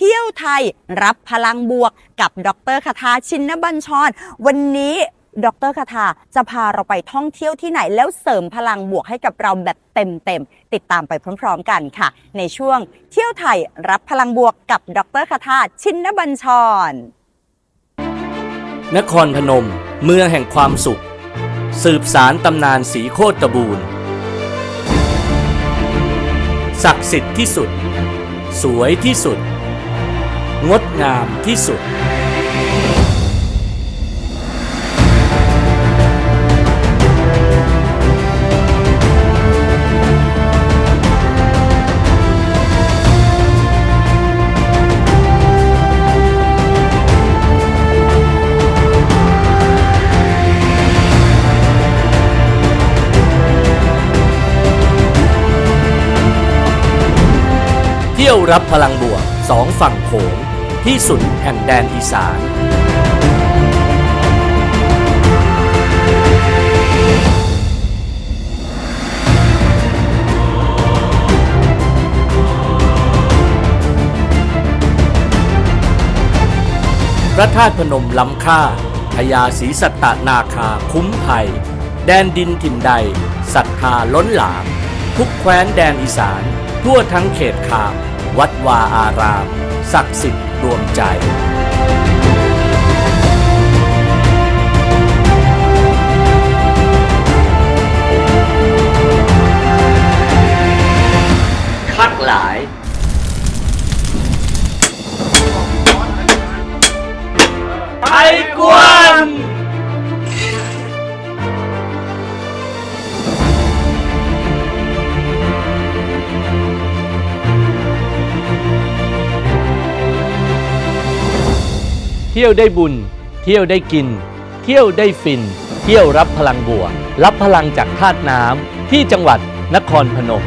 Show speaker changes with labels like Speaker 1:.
Speaker 1: เที่ยวไทยรับพลังบวกกับดรคาทาชินบัญชร วันนี้ดรคาทาจะพาเราไปท่องเที่ยวที่ไหนแล้วเสริมพลังบวกให้กับเราแบบเต็มๆ ติดตามไปพร้อมๆกันค่ะ ในช่วงเที่ยวไทยรับพลังบวกกับดรคาทาชินบัญชร
Speaker 2: นครพนม เมืองแห่งความสุข สืบสารตำนานสีโคตรบูรณ์ศักดิ์สิทธิ์ที่สุด สวยที่สุด งดงามที่สุด เที่ยวรับพลังบวกสองฝั่งโขง ที่สุดแห่งแดนอีสานพระธาตุพนมล้ำค่าพญาศรีสัตตนาคาคุ้มภัยแดนดินถิ่นใดศรัทธาล้นหลาม ทุกแคว้นแดนอีสาน ทั่วทั้งเขตขาม วัดวาอาราม ศักดิ์สิทธิ์รวมใจ คักหลายไทย ที่ยวได้บุญ เที่ยวได้กิน เที่ยวได้ฟิน เที่ยวรับพลังบวก รับพลังจากธาตุน้ำที่จังหวัดนครพนม